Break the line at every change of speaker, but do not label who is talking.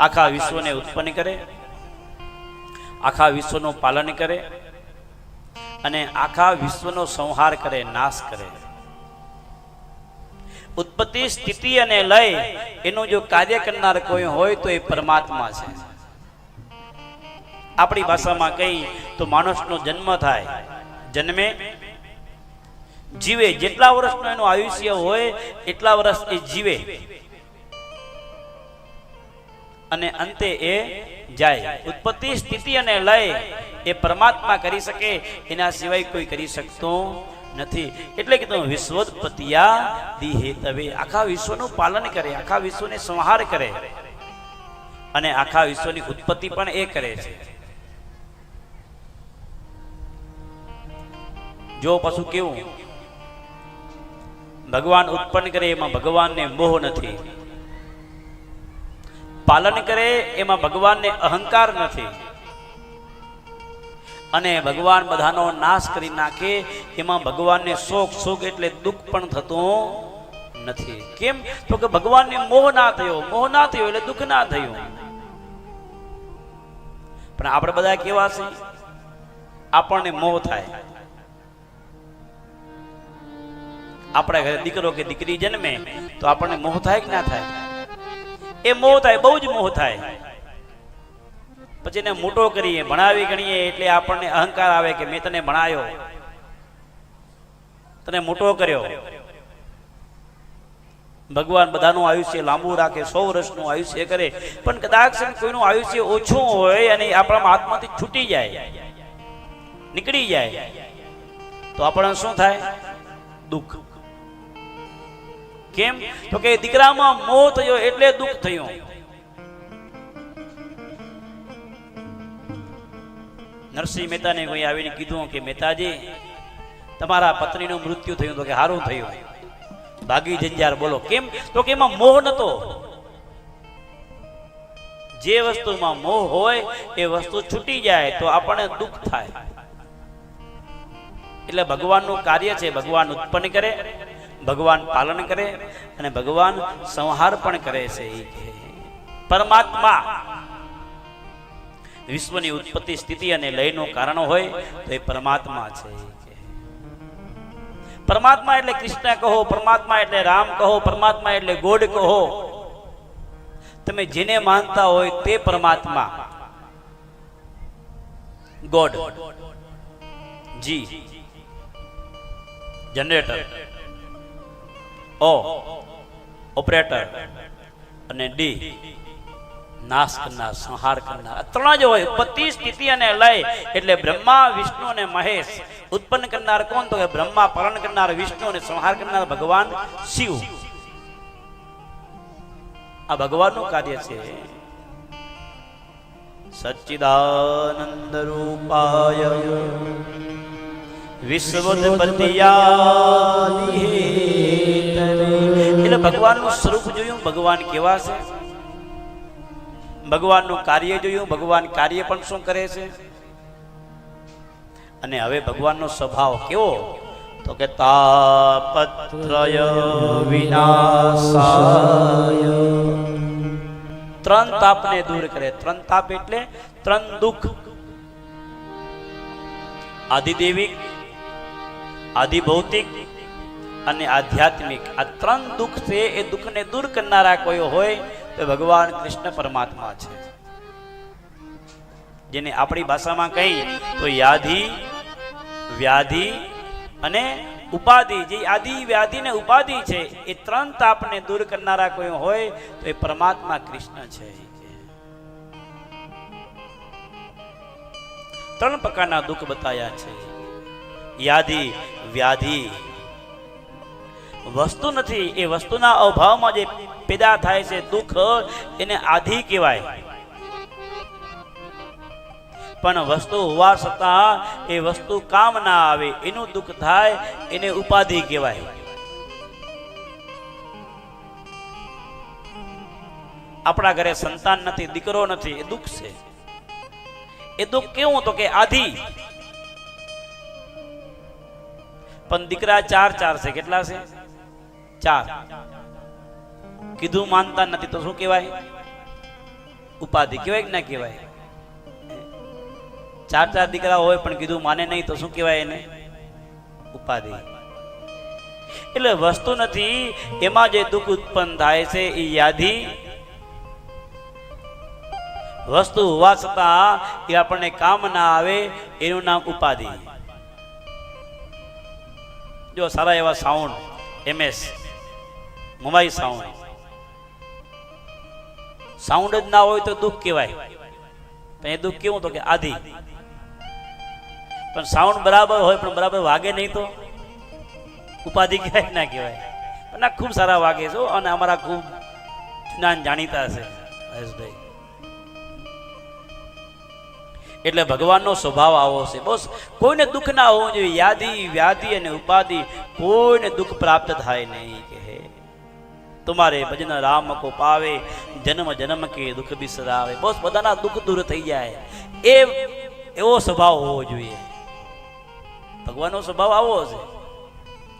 આખા વિશ્વને ઉત્પન્ન કરે, આખા વિશ્વનું પાલન કરે અને આખા વિશ્વનો સંહાર કરે, નાશ કરે. ઉત્પત્તિ, સ્થિતિ અને લય એનું જો કાર્ય કરનાર કોઈ હોય તો એ પરમાત્મા છે. આપણી ભાષામાં કહી તો માણસનો જન્મ થાય, જન્મે, જીવે. જેટલા વર્ષનું એનું આયુષ્ય હોય, એટલા વર્ષ એ જીવે. અને અંતે એ જાય. ઉત્પત્તિ, સ્થિતિ અને લય એ પરમાત્મા કરી શકે, એના સિવાય કોઈ કરી શકતો નથી. એટલે કે તમે વિશ્વોત્પત્તિયા દિહે તવે આખા વિશ્વનું પાલન કરે, આખા વિશ્વને સંહાર કરે. અને આખા વિશ્વની ઉત્પત્તિ પણ એ કરે છે. જો પશુ કેવું? ભગવાન ઉત્પન્ન કરે, એમાં ભગવાનને મોહ નથી. પાલન કરે, એમાં ભગવાનને અહંકાર નથી. અને ભગવાન બધાનો નાશ કરી નાખે, એમાં ભગવાનને શોક, સુખ એટલે દુઃખ પણ થતું નથી. કેમ? તો કે ભગવાનને મોહ ના થયો, મોહ ના થયો એટલે દુઃખ ના થયું. પણ આપણે બધા કેવા છે આપણને મોહ થાય. આપણા ઘરે દીકરો કે દીકરી જન્મે, તો આપણને મોહ થાય કે ના થાય? એ મોહ થાય, બહુ જ મોહ થાય. પછી એને મોટો કરીએ, ભણાવી ગણીએ, એટલે આપણને અહંકાર આવે કે મેં તને ભણાયો. તને મોટો કર્યો. ભગવાન બધાનું આયુષ્ય લાંબુ રાખે, સો વર્ષનું આયુષ્ય કરે, પણ કદાચ કોઈનું આયુષ્ય ઓછું હોય અને આપણા હાથમાંથી છૂટી જાય, નીકળી જાય, તો આપણને શું થાય? દુઃખ. કેમ? તો કે દીકરામાં મોહ થયો એટલે દુઃખ થયું. નરસિંહ મહેતાને કોઈ આવીને કીધું કે મહેતાજી, તમારા પત્નીનું મૃત્યુ થયું તો કે સારું થયું. ભાગી જંજાર બોલો. કેમ? તો કે એમાં મોહ નતો. જે વસ્તુમાં મોહ હોય, એ વસ્તુ છૂટી જાય તો આપણને દુઃખ થાય. એટલે ભગવાનનું કાર્ય છે, ભગવાન ઉત્પન્ન કરે. ભગવાન પાલન કરે અને ભગવાન સંહાર પણ કરે છે પરમાત્મા વિશ્વની ઉત્પત્તિ સ્થિતિ અને લયનું કારણ હોય તો એ પરમાત્મા છે પરમાત્મા એટલે કૃષ્ણ કહો, પરમાત્મા એટલે રામ કહો, પરમાત્મા એટલે ગોડ કહો. તમે જેને માનતા હોય તે પરમાત્મા. God. G. Generator. O operator અને ડી નાશ કરનાર, સંહાર કરનાર. ત્રણ જ હોય. ઉત્પત્તિ સ્થિતિ અને લય. એટલે બ્રહ્મા, વિષ્ણુ અને મહેશ. ઉત્પન્ન કરનાર કોણ? તો કે બ્રહ્મા પાલન કરનાર, વિષ્ણુ અને સંહાર કરનાર ભગવાન શિવ. આ ભગવાનનું કાર્ય છે. સચ્ચિદાનંદ રૂપાય એટલે ભગવાનનું સ્વરૂપ જોયું, ભગવાન કેવા છે? ભગવાનનું કાર્ય જોયું, ભગવાન કાર્ય પણ શું કરે છે? અને હવે ભગવાનનો સ્વભાવ કેવો? તો કે તાપત્રય વિનાશાય. ત્રણ તાપને દૂર કરે. ત્રણ તાપ એટલે ત્રણ દુઃખ. આદિદેવિક આધિભૌતિક અને આધ્યાત્મિક, આ ત્રણ દુઃખ છે, એ દુઃખને દૂર કરનારા કોઈ હોય, તો ભગવાન કૃષ્ણ પરમાત્મા છે. જેને આપણી ભાષામાં કહી તો યાધિ, વ્યાધિ અને ઉપાધિ, જે આદિ વ્યાધિ ને ઉપાધિ છે, એ ત્રણ તાપને દૂર કરનારા કોઈ હોય, તો એ પરમાત્મા કૃષ્ણ છે. ત્રણ પ્રકારના દુઃખ બતાયા છે. યાધિ, વ્યાધિ વસ્તુ નથી. એ વસ્તુના અભાવમાં જે પેદા થાય છે, દુઃખ એને આધિ કહેવાય. પણ વસ્તુ હોવા છતાં એ વસ્તુ કામ ના આવે, એનું દુઃખ થાય, એને ઉપાધિ કહેવાય. આપણા ઘરે સંતાન નથી, દીકરો નથી, એ દુઃખ છે. એ દુઃખ કેવું તો કે આધિ. પણ દીકરા ચાર ચાર છે, કેટલા છે? ચાર કીધું માનતા નથી તો શું કહેવાય? ઉપાધિ કહેવાય કે ના કહેવાય? ચાર ચાર દીકરા હોય પણ કીધું માને નહીં તો શું કહેવાય એને? ઉપાધિ. એટલે વસ્તુ નથી, એમાં જે દુઃખ ઉત્પન્ન થાય છે એ યાદી. વસ્તુ હોવા છતાં એ આપણને કામ ના આવે, એનું નામ ઉપાધિ. જો સારા એવા sound MS Mumbai sound. Sound જ ના હોય તો દુઃખ કહેવાય. પણ એ દુઃખ કેવું તો કે આધી. પણ સાઉન્ડ બરાબર હોય પણ બરાબર વાગે નહીં તો ઉપાધિ કહેવાય ના કહેવાય. પણ આ ખૂબ સારા વાગે છે અને અમારા ખૂબ જ્ઞાન જાણીતા છે, હરેશભાઈ. એટલે ભગવાનનો સ્વભાવ આવો છે. બસ કોઈને દુઃખ ના હોવું જોઈએ. યાદી, વ્યાધિ અને ઉપાધિ કોઈને દુઃખ પ્રાપ્ત થાય નહીં કે હે તમારે ભજન રામ કો પાવે, જન્મ જન્મ કે દુઃખ બિસરાવે. બસ બધાના દુઃખ દૂર થઈ જાય. એ એવો સ્વભાવ હોવો જોઈએ. ભગવાનનો સ્વભાવ આવો છે